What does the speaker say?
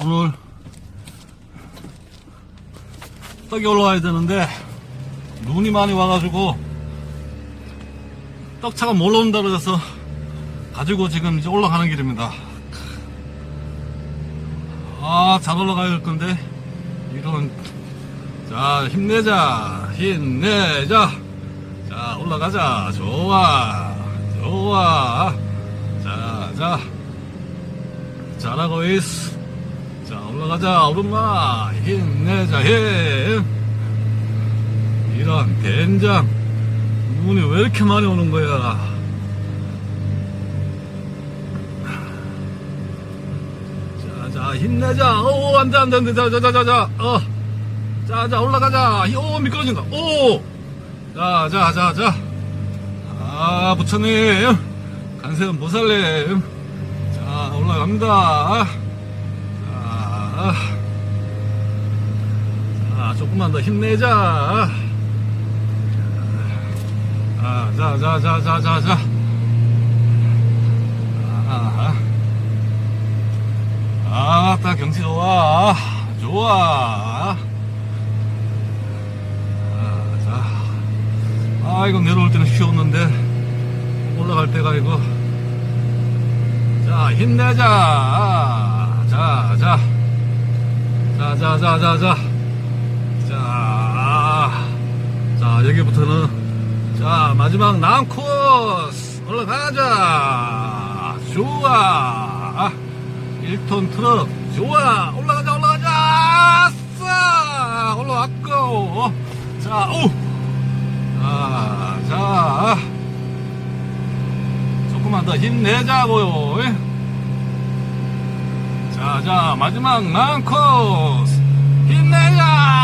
오늘 떡이 올라와야 되는데 눈이 많이 와가지고 떡차가 못 올라온다 그래서 가지고 지금 이제 올라가는 길입니다. 아, 잘 올라가야 될 건데 이런. 자 힘내자 힘내자. 자 올라가자. 좋아 좋아. 자자. 잘하고 있어 자 올라가자 오른마. 힘내자 힘. 이런 된장. 눈이 왜 이렇게 많이 오는 거야? 자자 힘내자. 오 안돼 안돼 안돼 자자자자자. 어. 자자 올라가자. 오 미끄러진다 오 자자자자. 아 부처님. 간세는 보살님. 자 올라갑니다 자, 자 조금만 더 힘내자 아, 자, 자, 자, 자, 자, 자. 아, 아, 딱 경치 좋아. 좋아. 아, 자. 아, 이거 내려올 때는 쉬웠는데, 올라갈 때가 이거. 자, 힘내자. 자, 자. 자, 자, 자, 자, 자. 자, 자, 여기부터는 자 마지막 남 코스 올라가자. 좋아. 1톤 트럭. 좋아. 올라가자 올라가자. 아싸 올라왔고. 자오. 자, 자. 조금만 더 힘내자고요 자자 마지막 남 코스. 힘내자